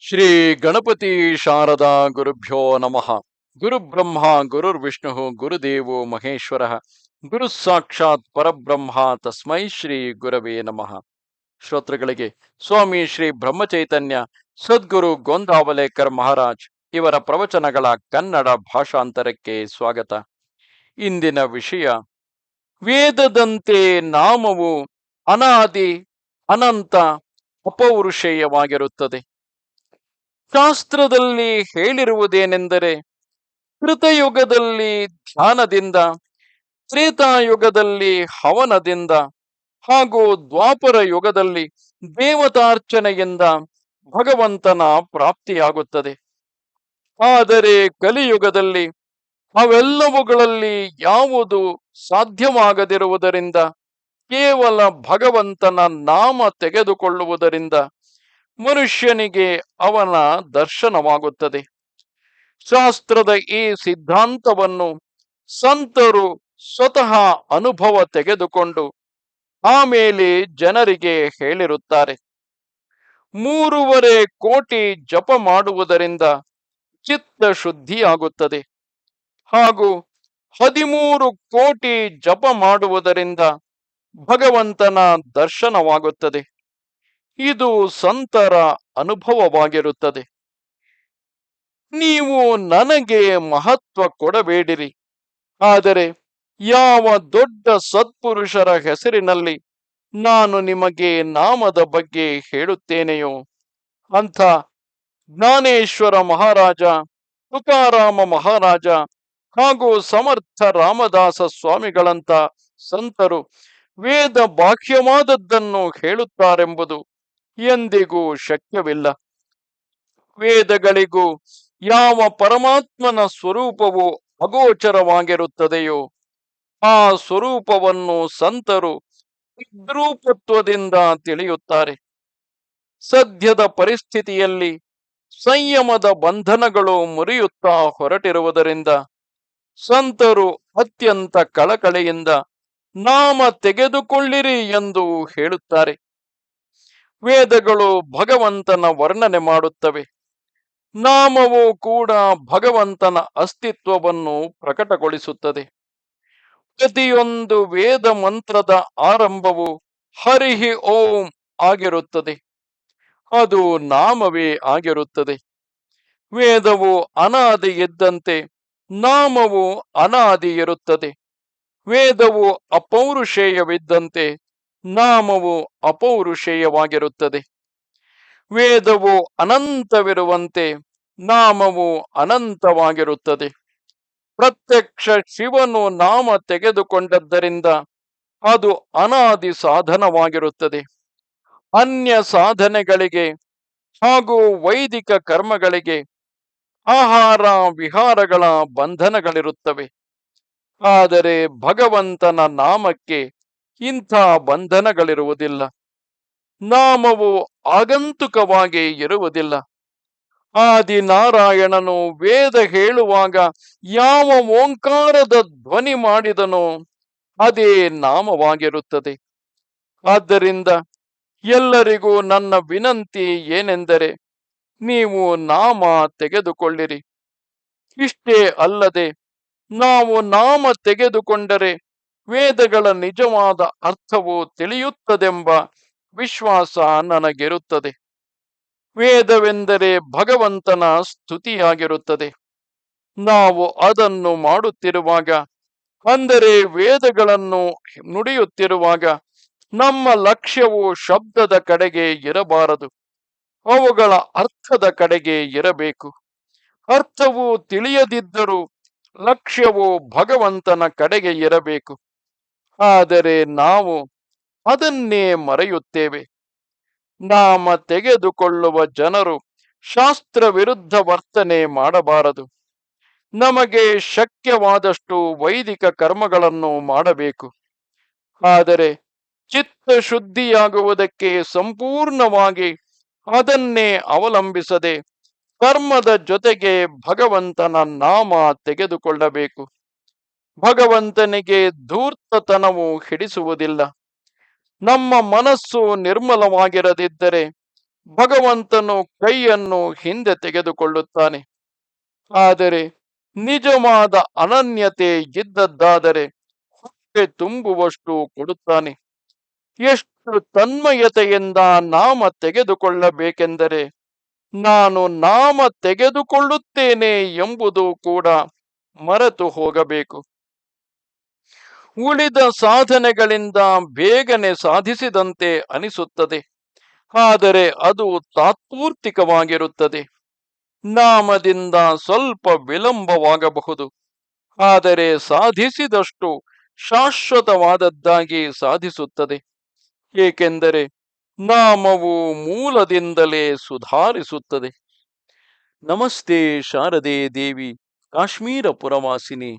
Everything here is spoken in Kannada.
ಶ್ರೀ ಗಣಪತಿ ಶಾರದಾ ಗುರುಭ್ಯೋ ನಮಃ. ಗುರುಬ್ರಹ್ಮ ಗುರುರ್ವಿಷ್ಣು ಗುರುದೇವೋ ಮಹೇಶ್ವರ, ಗುರು ಸಾಕ್ಷಾತ್ ಪರಬ್ರಹ್ಮ ತಸ್ಮೈ ಶ್ರೀ ಗುರವೇ ನಮಃ. ಶ್ರೋತೃಗಳಿಗೆ, ಸ್ವಾಮಿ ಶ್ರೀ ಬ್ರಹ್ಮಚೈತನ್ಯ, ಸದ್ಗುರು ಗೋಂದಾವಲೇಕರ್ ಮಹಾರಾಜ್ ಇವರ ಪ್ರವಚನಗಳ ಕನ್ನಡ ಭಾಷಾಂತರಕ್ಕೆ ಸ್ವಾಗತ. ಇಂದಿನ ವಿಷಯ, ವೇದದಂತೆ ನಾಮವು ಅನಾದಿ, ಅನಂತ, ಅಪೌರುಷೇಯವಾಗಿರುತ್ತದೆ. ಶಾಸ್ತ್ರದಲ್ಲಿ ಹೇಳಿರುವುದೇನೆಂದರೆ ಕೃತಯುಗದಲ್ಲಿ ಧ್ಯಾನದಿಂದ, ತ್ರೇತಾಯುಗದಲ್ಲಿ ಹವನದಿಂದ ಹಾಗೂ ದ್ವಾಪರ ಯುಗದಲ್ಲಿ ದೇವತಾರ್ಚನೆಯಿಂದ ಭಗವಂತನ ಪ್ರಾಪ್ತಿಯಾಗುತ್ತದೆ. ಆದರೆ ಕಲಿಯುಗದಲ್ಲಿ ಅವೆಲ್ಲವುಗಳಲ್ಲಿ ಯಾವುದು ಸಾಧ್ಯವಾಗದಿರುವುದರಿಂದ, ಕೇವಲ ಭಗವಂತನ ನಾಮ ತೆಗೆದುಕೊಳ್ಳುವುದರಿಂದ ಮನುಷ್ಯನಿಗೆ ಅವನ ದರ್ಶನವಾಗುತ್ತದೆ. ಶಾಸ್ತ್ರದ ಈ ಸಿದ್ಧಾಂತವನ್ನು ಸಂತರು ಸ್ವತಃ ಅನುಭವ ತೆಗೆದುಕೊಂಡು ಆಮೇಲೆ ಜನರಿಗೆ ಹೇಳಿರುತ್ತಾರೆ. ಮೂರುವರೆ ಕೋಟಿ ಜಪ ಮಾಡುವುದರಿಂದ ಚಿತ್ತ ಶುದ್ಧಿಯಾಗುತ್ತದೆ. ಹಾಗೂ ಹದಿಮೂರು ಕೋಟಿ ಜಪ ಮಾಡುವುದರಿಂದ ಭಗವಂತನ ದರ್ಶನವಾಗುತ್ತದೆ. ಇದು ಸಂತರ ಅನುಭವವಾಗಿರುತ್ತದೆ. ನೀವು ನನಗೆ ಮಹತ್ವ ಕೊಡಬೇಡಿರಿ. ಆದರೆ ಯಾವ ದೊಡ್ಡ ಸತ್ಪುರುಷರ ಹೆಸರಿನಲ್ಲಿ ನಾನು ನಿಮಗೆ ನಾಮದ ಬಗ್ಗೆ ಹೇಳುತ್ತೇನೆಯೋ? ಅಂಥ ಜ್ಞಾನೇಶ್ವರ ಮಹಾರಾಜ, ತುಕಾರಾಮ ಮಹಾರಾಜ ಹಾಗೂ ಸಮರ್ಥ ರಾಮದಾಸ ಸ್ವಾಮಿಗಳಂತ ಸಂತರು ವೇದ ಬಾಹ್ಯವಾದದ್ದನ್ನು ಹೇಳುತ್ತಾರೆಂಬುದು ಎಂದಿಗೂ ಶಕ್ಯವಿಲ್ಲ. ವೇದಗಳಿಗೂ ಯಾವ ಪರಮಾತ್ಮನ ಸ್ವರೂಪವು ಅಗೋಚರವಾಗಿರುತ್ತದೆಯೋ, ಆ ಸ್ವರೂಪವನ್ನು ಸಂತರು ವಿದ್ರೂಪತ್ವದಿಂದ ತಿಳಿಯುತ್ತಾರೆ. ಸದ್ಯದ ಪರಿಸ್ಥಿತಿಯಲ್ಲಿ ಸಂಯಮದ ಬಂಧನಗಳು ಮುರಿಯುತ್ತಾ ಹೊರಟಿರುವುದರಿಂದ ಸಂತರು ಅತ್ಯಂತ ಕಳಕಳೆಯಿಂದ ನಾಮ ತೆಗೆದುಕೊಳ್ಳಿರಿ ಎಂದು ಹೇಳುತ್ತಾರೆ. ವೇದಗಳು ಭಗವಂತನ ವರ್ಣನೆ ಮಾಡುತ್ತವೆ. ನಾಮವು ಕೂಡ ಭಗವಂತನ ಅಸ್ತಿತ್ವವನ್ನು ಪ್ರಕಟಗೊಳಿಸುತ್ತದೆ. ಪ್ರತಿಯೊಂದು ವೇದ ಮಂತ್ರದ ಆರಂಭವು ಹರಿಹಿ ಓಂ ಆಗಿರುತ್ತದೆ. ಅದು ನಾಮವೇ ಆಗಿರುತ್ತದೆ. ವೇದವು ಅನಾದಿ ಇದ್ದಂತೆ ನಾಮವು ಅನಾದಿ ಇರುತ್ತದೆ. ವೇದವು ಅಪೌರುಷೇಯವಿದ್ದಂತೆ ನಾಮವು ಅಪೌರುಷೇಯವಾಗಿರುತ್ತದೆ. ವೇದವು ಅನಂತವಿರುವಂತೆ ನಾಮವು ಅನಂತವಾಗಿರುತ್ತದೆ. ಪ್ರತ್ಯಕ್ಷ ಶಿವನು ನಾಮ ತೆಗೆದುಕೊಂಡದ್ದರಿಂದ ಅದು ಅನಾದಿ ಸಾಧನವಾಗಿರುತ್ತದೆ. ಅನ್ಯ ಸಾಧನೆಗಳಿಗೆ ಹಾಗೂ ವೈದಿಕ ಕರ್ಮಗಳಿಗೆ ಆಹಾರ ವಿಹಾರಗಳ ಬಂಧನಗಳಿರುತ್ತವೆ. ಆದರೆ ಭಗವಂತನ ನಾಮಕ್ಕೆ ಇಂಥ ಬಂಧನಗಳಿರುವುದಿಲ್ಲ. ನಾಮವು ಆಗಂತುಕವಾಗಿ ಇರುವುದಿಲ್ಲ. ಆದಿನಾರಾಯಣನು ವೇದ ಹೇಳುವಾಗ ಯಾವ ಓಂಕಾರದ ಧ್ವನಿ ಮಾಡಿದನೋ ಅದೇ ನಾಮವಾಗಿರುತ್ತದೆ. ಆದ್ದರಿಂದ ಎಲ್ಲರಿಗೂ ನನ್ನ ವಿನಂತಿ ಏನೆಂದರೆ ನೀವು ನಾಮ ತೆಗೆದುಕೊಳ್ಳಿರಿ. ಇಷ್ಟೇ ಅಲ್ಲದೆ ನಾವು ನಾಮ ತೆಗೆದುಕೊಂಡರೆ ವೇದಗಳ ನಿಜವಾದ ಅರ್ಥವು ತಿಳಿಯುತ್ತದೆಂಬ ವಿಶ್ವಾಸ ನನಗಿರುತ್ತದೆ. ವೇದವೆಂದರೆ ಭಗವಂತನ ಸ್ತುತಿಯಾಗಿರುತ್ತದೆ. ನಾವು ಅದನ್ನು ಮಾಡುತ್ತಿರುವಾಗ, ಅಂದರೆ ವೇದಗಳನ್ನು ನುಡಿಯುತ್ತಿರುವಾಗ, ನಮ್ಮ ಲಕ್ಷ್ಯವು ಶಬ್ದದ ಕಡೆಗೆ ಇರಬಾರದು. ಅವುಗಳ ಅರ್ಥದ ಕಡೆಗೆ ಇರಬೇಕು. ಅರ್ಥವು ತಿಳಿಯದಿದ್ದರೂ ಲಕ್ಷ್ಯವು ಭಗವಂತನ ಕಡೆಗೆ ಇರಬೇಕು. ಆದರೆ ನಾವು ಅದನ್ನೇ ಮರೆಯುತ್ತೇವೆ. ನಾಮ ತೆಗೆದುಕೊಳ್ಳುವ ಜನರು ಶಾಸ್ತ್ರ ವಿರುದ್ಧ ವರ್ತನೆ ಮಾಡಬಾರದು. ನಮಗೆ ಶಕ್ಯವಾದಷ್ಟು ವೈದಿಕ ಕರ್ಮಗಳನ್ನು ಮಾಡಬೇಕು. ಆದರೆ ಚಿತ್ತ ಶುದ್ಧಿಯಾಗುವುದಕ್ಕೆ ಸಂಪೂರ್ಣವಾಗಿ ಅದನ್ನೇ ಅವಲಂಬಿಸದೆ ಕರ್ಮದ ಜೊತೆಗೆ ಭಗವಂತನ ನಾಮ ತೆಗೆದುಕೊಳ್ಳಬೇಕು. ಭಗವಂತನಿಗೆ ಧೂರ್ತತನವು ಹಿಡಿಸುವುದಿಲ್ಲ. ನಮ್ಮ ಮನಸ್ಸು ನಿರ್ಮಲವಾಗಿರದಿದ್ದರೆ ಭಗವಂತನು ಕೈಯನ್ನು ಹಿಂದೆ ತೆಗೆದುಕೊಳ್ಳುತ್ತಾನೆ. ಆದರೆ ನಿಜವಾದ ಅನನ್ಯತೆ ಇದ್ದದ್ದಾದರೆ ಹೊಟ್ಟೆ ತುಂಬುವಷ್ಟು ಕೊಡುತ್ತಾನೆ. ಎಷ್ಟು ತನ್ಮಯತೆಯಿಂದ ನಾಮ ತೆಗೆದುಕೊಳ್ಳಬೇಕೆಂದರೆ ನಾನು ನಾಮ ತೆಗೆದುಕೊಳ್ಳುತ್ತೇನೆ ಎಂಬುದು ಕೂಡ ಮರೆತು ಹೋಗಬೇಕು. ಉಳಿದ ಸಾಧನೆಗಳಿಂದ ಬೇಗನೆ ಸಾಧಿಸಿದಂತೆ ಅನಿಸುತ್ತದೆ. ಆದರೆ ಅದು ತಾತ್ಪೂರ್ತಿಕವಾಗಿರುತ್ತದೆ. ನಾಮದಿಂದ ಸ್ವಲ್ಪ ವಿಳಂಬವಾಗಬಹುದು. ಆದರೆ ಸಾಧಿಸಿದಷ್ಟು ಶಾಶ್ವತವಾದದ್ದಾಗಿ ಸಾಧಿಸುತ್ತದೆ. ಏಕೆಂದರೆ ನಾಮವು ಮೂಲದಿಂದಲೇ ಸುಧಾರಿಸುತ್ತದೆ. ನಮಸ್ತೆ ಶಾರದೆ ದೇವಿ, ಕಾಶ್ಮೀರ ಪುರವಾಸಿನಿ.